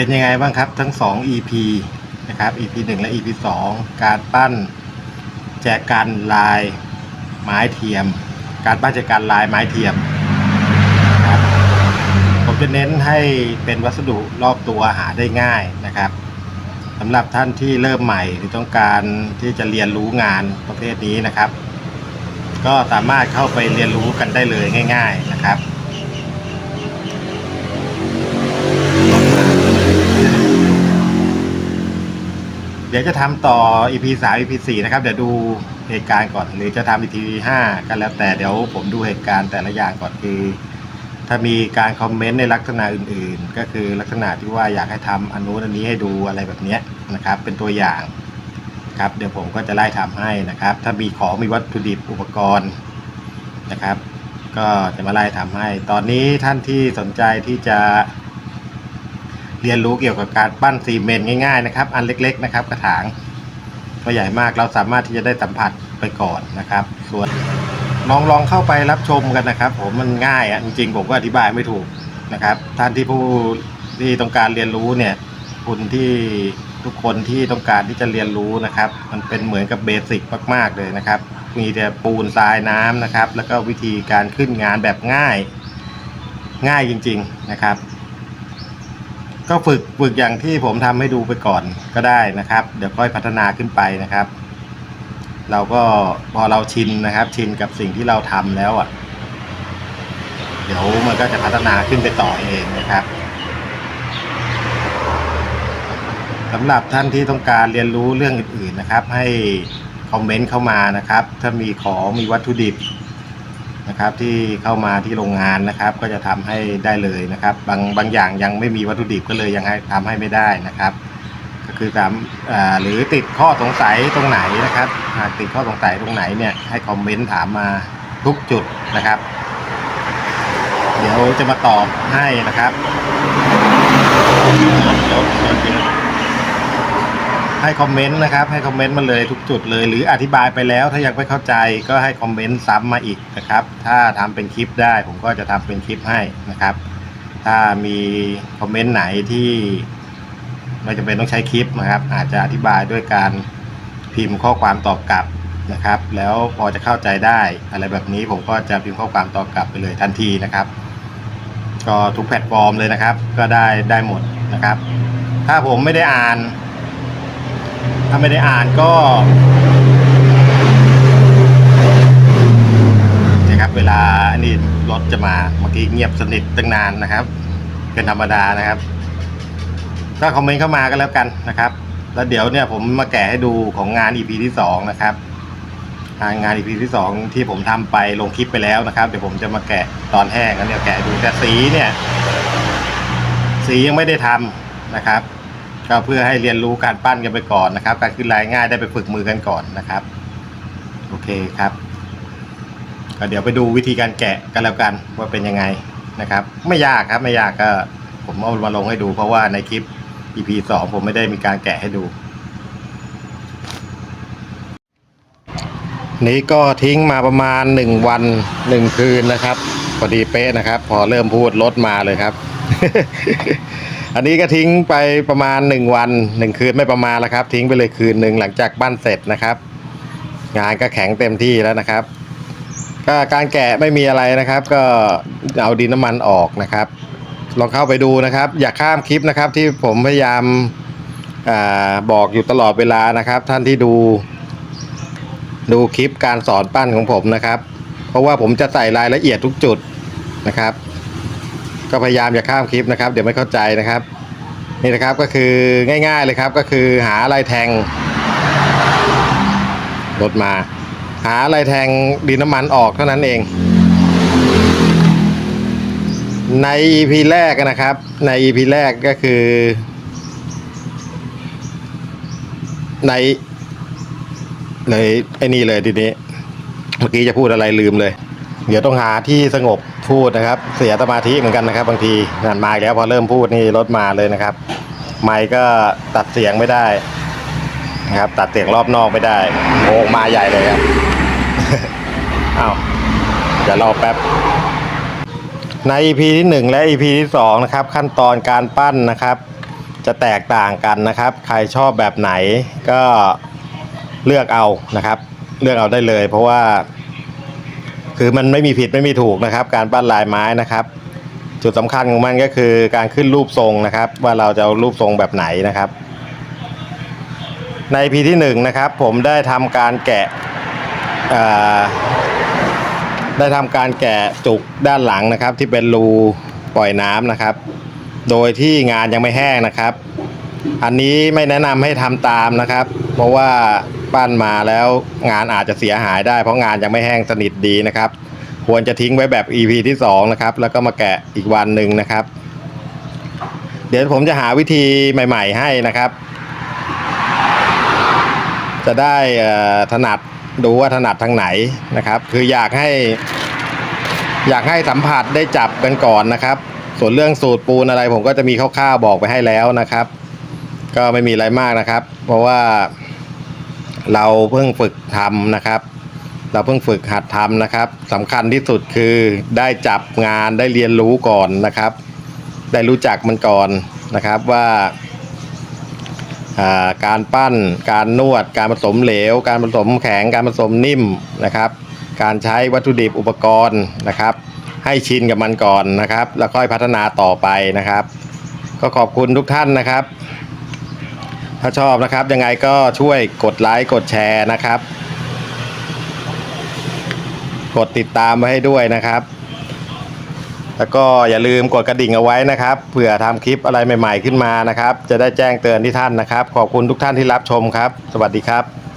เป็นยังไงบ้างครับทั้ง 2 EP นะครับ EP 1 และ EP 2 การปั้นแจกันลายไม้เทียม การปั้นแจกันลายไม้เทียมครับผมจะเน้นให้เป็นวัสดุรอบตัวหาได้ง่ายนะครับสำหรับท่านที่เริ่มใหม่หรือต้องการที่จะเรียนรู้งานประเภทนี้นะครับ ก็สามารถเข้าไปเรียนรู้กันได้เลยง่าย ๆนะครับ เดี๋ยวจะทำต่อ EP 3 EP 4นะครับ เดี๋ยวดูเหตุการณ์ก่อน หรือจะทำ EP 5กันแล้วแต่เดี๋ยวผมดูเหตุการณ์แต่ละอย่างก่อนคือ ถ้ามีการคอมเมนต์ในลักษณะอื่น ๆ ก็คือลักษณะที่ว่าอยากให้ทำอันนู้นอันนี้ให้ดูอะไรแบบเนี้ยนะครับ เป็นตัวอย่างครับเดี๋ยวผมก็จะไล่ทำให้นะครับ ถ้ามีของมีวัตถุดิบอุปกรณ์นะครับ ก็จะมาไล่ทำให้ ตอนนี้ท่านที่สนใจที่จะ เรียนรู้เกี่ยวกับการปั้นซีเมนต์ง่ายๆนะครับ อันเล็กๆนะครับ กระถางก็ใหญ่มากเราสามารถที่จะได้สัมผัสไปก่อนนะครับ ส่วนลองลองเข้าไปรับชมกันนะครับ ผมมันง่ายอะจริงๆผมก็อธิบายไม่ถูกนะครับ ท่านที่ผู้ที่ต้องการเรียนรู้เนี่ย คุณที่ทุกคนที่ต้องการที่จะเรียนรู้นะครับ มันเป็นเหมือนกับเบสิกมาก ๆ เลยนะครับ มีแต่ปูนทรายน้ำนะครับ แล้วก็วิธีการขึ้นงานแบบง่าย ง่ายจริง ๆนะครับ ก็ฝึกฝึกอย่างที่ผมทำให้ดูไปก่อนก็ได้นะครับ เดี๋ยวค่อยพัฒนาขึ้นไปนะครับ เราก็พอเราชินนะครับ ชินกับสิ่งที่เราทำแล้วอะ เดี๋ยวมันก็จะพัฒนาขึ้นไปต่อเองนะครับสำหรับท่านที่ต้องการเรียนรู้เรื่องอื่นๆนะครับ ให้คอมเมนต์เข้ามานะครับ ถ้ามีของมีวัตถุดิบ นะครับที่เข้ามาที่โรงงานนะครับ ก็จะทำให้ได้เลยนะครับ บางบางอย่างยังไม่มีวัตถุดิบก็เลยยังให้ทำให้ไม่ได้นะครับ ก็คือถามอ่าหรือติดข้อสงสัยตรงไหนนะครับหากติดข้อสงสัยตรงไหนเนี่ยให้คอมเมนต์ถามมาทุกจุดนะครับ เดี๋ยวจะมาตอบให้นะครับเดี๋ยวเดี๋ยวเดี๋ยว ให้คอมเมนต์นะครับ ให้คอมเมนต์มาเลยทุกจุดเลย หรืออธิบายไปแล้วถ้ายังไม่เข้าใจก็ให้คอมเมนต์ซ้ำมาอีกนะครับ ถ้าทำเป็นคลิปได้ผมก็จะทำเป็นคลิปให้นะครับ ถ้ามีคอมเมนต์ไหนที่ไม่จำเป็นต้องใช้คลิปนะครับ อาจจะอธิบายด้วยการพิมพ์ข้อความตอบกลับนะครับ แล้วพอจะเข้าใจได้อะไรแบบนี้ผมก็จะพิมพ์ข้อความตอบกลับไปเลยทันทีนะครับ ก็ทุกแพลตฟอร์มเลยนะครับ ก็ได้ได้หมดนะครับ ถ้าผมไม่ได้อ่าน ถ้าไม่ได้อ่านก็นะครับเวลาอันนี้รถจะมาเมื่อกี้เงียบสนิทตั้งนานนะครับ เป็นธรรมดานะครับก็คอมเมนต์เข้ามากันแล้วกันนะครับ แล้วเดี๋ยวเนี่ยผมมาแกะให้ดูของงาน EP ที่สองนะครับทางาน EP ที่สองที่ผมทำไปลงคลิปไปแล้วนะครับ เดี๋ยวผมจะมาแกะตอนแห้งแล้วเนี่ยแกะดูแต่สีเนี่ย สียังไม่ได้ทำนะครับ ก็เพื่อให้เรียนรู้การปั้นกันไปก่อนนะครับ การขึ้นลายง่ายได้ไปฝึกมือกันก่อนนะครับ โอเคครับก็เดี๋ยวไปดูวิธีการแกะกันแล้วกันว่าเป็นยังไงนะครับ ไม่ยากครับไม่ยากก็ผมเอามาลงให้ดูเพราะว่าในคลิป EP สองผมไม่ได้มีการแกะให้ดู นี้ก็ทิ้งมาประมาณหนึ่งวันหนึ่งคืนนะครับพอดีเป๊ะนะครับ พอเริ่มพูดรถมาเลยครับ อันนี้ก็ทิ้งไปประมาณหนึ่งวันหนึ่งคืนไม่ประมาณแล้วครับ ทิ้งไปเลยคืนหนึ่งหลังจากปั้นเสร็จนะครับ งานก็แข็งเต็มที่แล้วนะครับ ก็การแกะไม่มีอะไรนะครับ ก็เอาดินน้ำมันออกนะครับ ลองเข้าไปดูนะครับ อย่าข้ามคลิปนะครับ ที่ผมพยายามอาบอกอยู่ตลอดเวลานะครับ ท่านที่ดู ดูคลิปการสอนปั้นของผมนะครับ เพราะว่าผมจะใส่รายละเอียดทุกจุดนะครับ ก็พยายามอย่าข้ามคลิปนะครับ เดี๋ยวไม่เข้าใจนะครับ นี่นะครับก็คือง่าย ๆเลยครับ ก็คือหาอะไรแทงรถมา หาอะไรแทงดินน้ำมันออกเท่านั้นเอง ใน EP แรกนะครับ ใน EP แรกก็คือ ในเลยไอ้นี่เลยทีนี้ เมื่อกี้จะพูดอะไรลืมเลย เดี๋ยวต้องหาที่สงบ พูดนะครับ เสียสมาธิเหมือนกันนะครับ บางทีงานมาแล้วพอเริ่มพูดนี่รถมาเลยนะครับ ไมค์ก็ตัดเสียงไม่ได้นะครับตัดเสียงรอบนอกไม่ได้โอ้มาใหญ่เลยครับอ้าวเดี๋ยวรอแป๊บใน EP ที่ 1 และ EP ที่2นะครับขั้นตอนการปั้นนะครับ จะแตกต่างกันนะครับ ใครชอบแบบไหนก็เลือกเอานะครับ เลือกเอาได้เลย เพราะว่า คือมันไม่มีผิดไม่มีถูกนะครับ การปั้นลายไม้นะครับ จุดสำคัญของมันก็คือการขึ้นรูปทรงนะครับ ว่าเราจะเอารูปทรงแบบไหนนะครับ ในพีที่หนึ่งนะครับ ผมได้ทำการแกะได้ทำการแกะจุกด้านหลังนะครับ ที่เป็นรูปล่อยน้ำนะครับ โดยที่งานยังไม่แห้งนะครับ อันนี้ไม่แนะนำให้ทำตามนะครับ เพราะว่า ปั้นมาแล้วงานอาจจะเสียหายได้ เพราะงานยังไม่แห้งสนิทดีนะครับ ควรจะทิ้งไว้แบบ EP ที่2นะครับแล้วก็มาแกะอีกวันหนึ่งนะครับ เดี๋ยวผมจะหาวิธีใหม่ ๆ ให้นะครับ จะได้ถนัดดูว่าถนัดทางไหนนะครับ คืออยากให้ อยากให้สัมผัสได้จับกันก่อนนะครับ ส่วนเรื่องสูตรปูนอะไร ผมก็จะมีคร่าวๆบอกไปให้แล้วนะครับ ก็ไม่มีอะไรมากนะครับ เพราะว่า เราเพิ่งฝึกทำนะครับ เราเพิ่งฝึกหัดทำนะครับสำคัญที่สุดคือได้จับงานได้เรียนรู้ก่อนนะครับ ได้รู้จักมันก่อนนะครับว่าอ่าการปั้น การนวด การผสมเหลว การผสมแข็ง การผสมนิ่มนะครับ การใช้วัตถุดิบอุปกรณ์นะครับ ให้ชินกับมันก่อนนะครับ แล้วค่อยพัฒนาต่อไปนะครับ ก็ขอบคุณทุกท่านนะครับ ถ้าชอบนะครับยังไงก็ช่วยกดไลค์กดแชร์นะครับ กดติดตามไว้ให้ด้วยนะครับ แล้วก็อย่าลืมกดกระดิ่งเอาไว้นะครับเผื่อทำคลิปอะไรใหม่ ๆขึ้นมานะครับ จะได้แจ้งเตือนที่ท่านนะครับ ขอบคุณทุกท่านที่รับชมครับ สวัสดีครับ